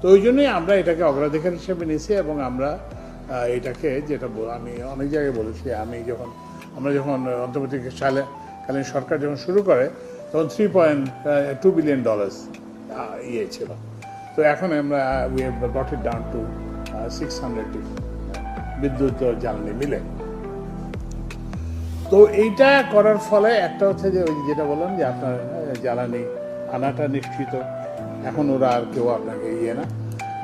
তো ওই জন্যই আমরা এটাকে অগ্রাধিকার হিসেবে নিয়েছি এবং আমরা এটাকে যেটা আমি অনেক জায়গায় বলেছি, আমি যখন, আমরা যখন অন্তর্বর্তী সালে কালীন সরকার যখন শুরু করে, তখন three point two billion dollars ইয়ে ছিল। তো এখন আমরা we have brought it down to six hundred বিদ্যুৎ জ্বালানি মিলে। তো এইটা করার ফলে একটা হচ্ছে যে ওই যেটা বললাম যে আপনার জ্বালানি আনাটা নিশ্চিত। এখন ওরা আর কেউ আপনাকে ইয়ে না।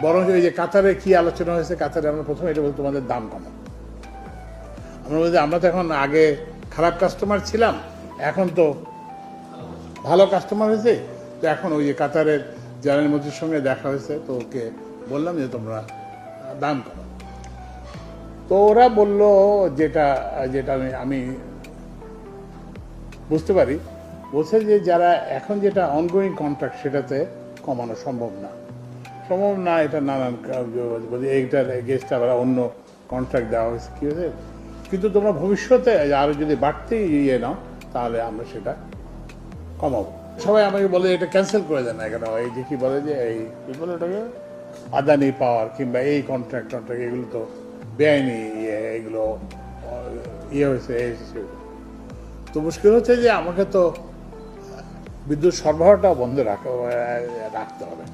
বরং ওই যে কাতারে কি আলোচনা হয়েছে, কাতারে আমরা প্রথমে এটা বলতে তোমাদের দাম কমা আমরা বলছি, আমরা তো এখন আগে খারাপ কাস্টমার ছিলাম, এখন তো ভালো কাস্টমার হয়েছে। তো এখন ওই যে কাতারের জ্বালানি মন্ত্রীর সঙ্গে দেখা হয়েছে, তো ওকে বললাম যে তোমরা দাম কমা তো ওরা বলল যেটা যেটা আমি আমি বুঝতে পারি। বলছে যে যারা এখন যেটা অনগোয়িং কন্ট্রাক্ট সেটাতে কমানো সম্ভব না। সম্ভব না, এটা নানান এইটার এগেস্ট আবার অন্য কন্ট্রাক্ট দেওয়া হয়েছে, কী হয়েছে? কিন্তু তোমরা ভবিষ্যতে আরও যদি বাড়তি ইয়ে নাও, তাহলে আমরা সেটা কমাবো। সবাই আমাকে বলে এটা ক্যান্সেল করে দেন না কেন? এই যে কি বলে যে এই, কি বলে ওটাকে? আদানি পাওয়ার কিংবা এই কন্ট্রাক্ট টন্ট্রাক্ট এগুলো তো বেআইনি ইয়ে এগুলো ইয়ে হয়েছে। তো মুশকিল হচ্ছে যে আমাকে তো বিদ্যুৎ সরবরাহটা বন্ধ রাখা রাখতে হবে।